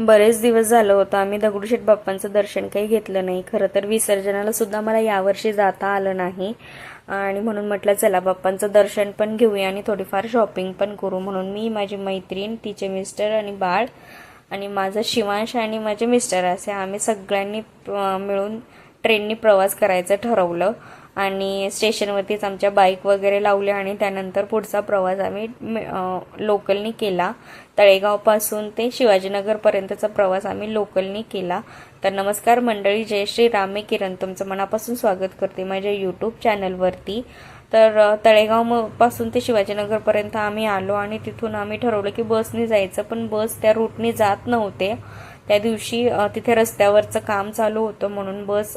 बरेच दिवस झालं होतं. आम्ही दगडूशेठ बाप्पांचं दर्शन काही घेतलं नाही. खरं तर विसर्जनाला सुद्धा मला यावर्षी जाता आलं नाही. आणि म्हणून म्हटलं चला बाप्पांचं दर्शन पण घेऊया आणि थोडीफार शॉपिंग पण करू. म्हणून मी माझी मैत्रीण तिचे मिस्टर आणि बाळ आणि माझा शिवांश आणि माझे मिस्टर असे आम्ही सगळ्यांनी मिळून ट्रेननी प्रवास करायचं ठरवलं. आणि स्टेशनवरतीच आमच्या बाईक वगैरे लावल्या आणि त्यानंतर पुढचा प्रवास आम्ही मे- लोकलनी केला. तळेगावपासून ते शिवाजीनगरपर्यंतचा प्रवास आम्ही लोकलनी केला. तर नमस्कार मंडळी जय श्री रामे. किरण तुमचं मनापासून स्वागत करते माझ्या यूट्यूब चॅनलवरती तर तळेगावपासून ते शिवाजीनगरपर्यंत आम्ही आलो आणि तिथून आम्ही ठरवलं की बसने जायचं पण बस त्या रूटने जात नव्हते. त्या दिवशी तिथे रस्त्यावरचं काम चालू होतं म्हणून बस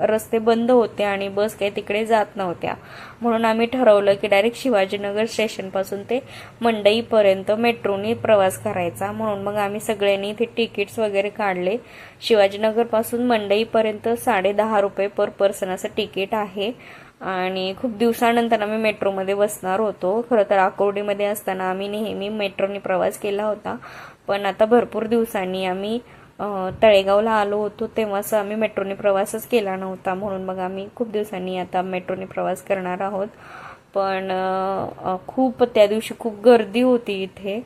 रस्ते बंद होते आणि बस काही तिकडे जात नव्हत्या. म्हणून आम्ही ठरवलं की डायरेक्ट शिवाजीनगर स्टेशनपासून ते मंडईपर्यंत मेट्रोने प्रवास करायचा. म्हणून मग आम्ही सगळ्यांनी इथे तिकीट्स वगैरे काढले. शिवाजीनगरपासून मंडईपर्यंत साडे दहा रुपये पर पर्सन असं तिकीट आहे. आणि खूप दिवसानंतर आम्ही मेट्रोमध्ये बसणार होतो. खरं तर आकुर्डीमध्ये असताना आम्ही नेहमी मेट्रोने प्रवास केला होता. पण आता भरपूर दिवसांनी आम्ही तळेगावला आलो होतो. तेव्हाच आम्ही मेट्रोने प्रवासच केला नव्हता. म्हणून मग आम्ही खूप दिवसांनी आता मेट्रोने प्रवास करणार आहोत. पण खूप त्या दिवशी खूप गर्दी होती इथे.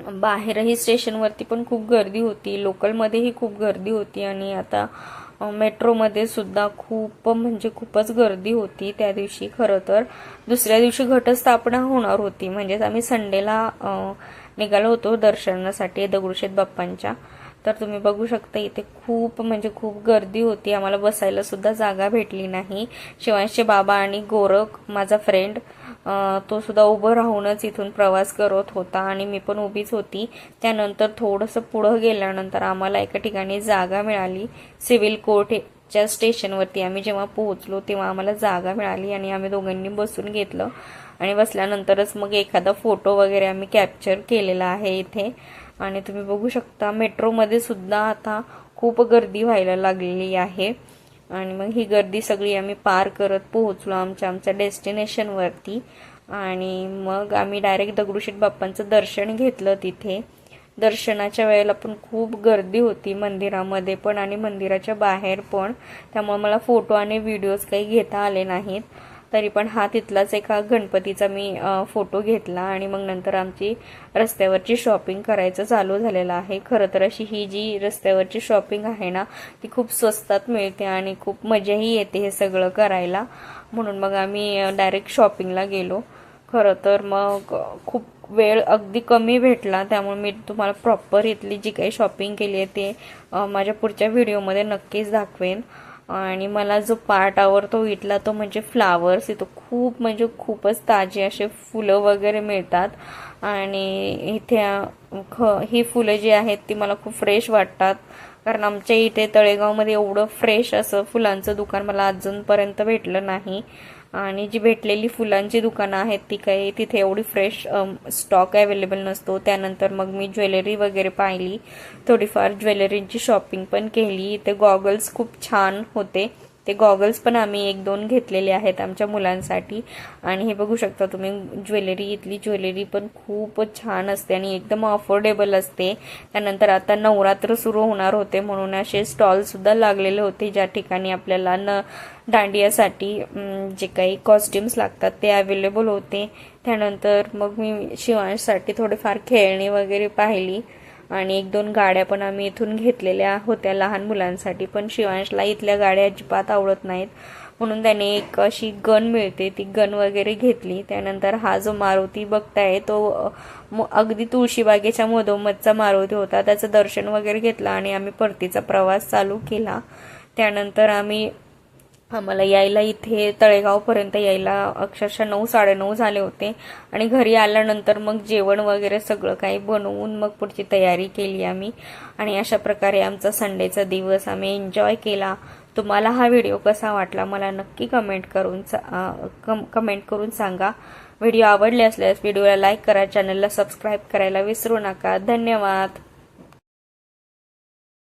बाहेरही स्टेशनवरती पण खूप गर्दी होती. लोकलमध्येही खूप गर्दी होती. आणि आता मेट्रोमध्ये सुद्धा खूप म्हणजे खूपच गर्दी होती त्या दिवशी खरं तर. दुसऱ्या दिवशी घटस्थापना होणार होती म्हणजेच आम्ही संडेला निघालो होतो दर्शनासाठी दगडूशेठ बाप्पांच्या. तर तुम्ही बघू शकता इथे खूप म्हणजे खूप गर्दी होती. आम्हाला बसायला सुद्धा जागा भेटली नाही. शिवांशचे बाबा आणि गोरख माझा फ्रेंड तो सुद्धा उभं राहूनच इथून प्रवास करत होता आणि मी पण उभीच होती. त्यानंतर थोडंसं पुढं गेल्यानंतर आम्हाला एका ठिकाणी जागा मिळाली. सिव्हिल कोर्टच्या स्टेशनवरती आम्ही जेव्हा पोहोचलो तेव्हा आम्हाला जागा मिळाली आणि आम्ही दोघांनी बसून घेतलं. आणि बसल्यानंतरच मग एखादा फोटो वगैरे आम्ही कॅप्चर केलेला आहे इथे. आणि तुम्ही बघू शकता मेट्रोमध्ये सुद्धा आता खूप गर्दी व्हायला लागलेली आहे. आणि मग ही गर्दी सगळी आम्ही पार करत पोहोचलो आमच्या आमच्या डेस्टिनेशनवरती आणि मग आम्ही डायरेक्ट दगडूशेठ बाप्पांचं दर्शन घेतलं तिथे. दर्शनाच्या वेळेला पण खूप गर्दी होती मंदिरामध्ये पण आणि मंदिराच्या बाहेर पण. त्यामुळे मला फोटो आणि व्हिडिओज काही घेता आले नाहीत. तरी पण हा तिथलाच एका गणपतीचा मी फोटो घेतला आणि मग नंतर आमची रस्त्यावरची शॉपिंग करायचं चालू झालेलं आहे. खरं तर अशी ही जी रस्त्यावरची शॉपिंग आहे ना ती खूप स्वस्तात मिळते आणि खूप मजाही येते हे सगळं करायला. म्हणून मग आम्ही डायरेक्ट शॉपिंगला गेलो. खरं तर मग खूप वेळ अगदी कमी भेटला. त्यामुळे मी तुम्हाला प्रॉपर इथली जी काही शॉपिंग केली आहे ते माझ्या पुढच्या व्हिडिओमध्ये नक्कीच दाखवेन. आणि मला जो पार्ट आवडतो इथला तो म्हणजे फ्लावर्स इथं खूप म्हणजे खूपच ताजे असे फुलं वगैरे मिळतात. आणि इथे ख ही फुलं जी आहेत ती मला खूप फ्रेश वाटतात. कारण आमच्या इथे तळेगावमध्ये एवढं फ्रेश असं फुलांचं दुकान मला अजूनपर्यंत भेटलं नाही. आणि जी भेटलेली फुलांची दुकानं आहेत ती काही तिथे एवढी फ्रेश स्टॉक अवेलेबल नसतो. त्यानंतर मग मी ज्वेलरी वगैरे पाहिली. थोडीफार ज्वेलरीची शॉपिंग पण केली. इथे गॉगल्स खूप छान होते. ते गॉगल्स पण आम्ही एक दोन घेतलेले आहेत आमच्या मुलांसाठी. आणि हे बघू शकता तुम्ही ज्वेलरी इथली ज्वेलरी पण खूपच छान असते आणि एकदम अफोर्डेबल असते. त्यानंतर आता नवरात्र सुरू होणार होते म्हणून असे स्टॉलसुद्धा लागलेले होते ज्या ठिकाणी आपल्याला न दांडियासाठी जे काही कॉस्ट्युम्स लागतात ते अवेलेबल होते. त्यानंतर मग मी शिवांशसाठी थोडेफार खेळणी वगैरे पाहिली. आणि एक दोन गाड्या पण आम्ही इथून घेतलेल्या होत्या लहान मुलांसाठी. पण शिवांशला इथल्या गाड्या अजिबात आवडत नाहीत. म्हणून त्याने एक अशी गन मिळते ती गन वगैरे घेतली. त्यानंतर हा जो मारुती बघताय तो म- अगदी तुळशीबागेच्या मधोमधचा मारुती होता. त्याचं दर्शन वगैरे घेतलं आणि आम्ही परतीचा प्रवास चालू केला. त्यानंतर आम्ही आम्हाला यायला इथे तळेगावपर्यंत यायला अक्षरशः नऊ साडेनऊ झाले होते. आणि घरी आल्यानंतर मग जेवण वगैरे सगळं काही बनवून मग पुढची तयारी केली आम्ही. आणि अशा प्रकारे आमचा संडेचा दिवस आम्ही एन्जॉय केला. तुम्हाला हा व्हिडिओ कसा वाटला मला नक्की कमेंट करून कम कमेंट करून सांगा. व्हिडिओ आवडले असल्यास व्हिडिओला लाईक करा चॅनलला सबस्क्राईब करायला विसरू नका. धन्यवाद.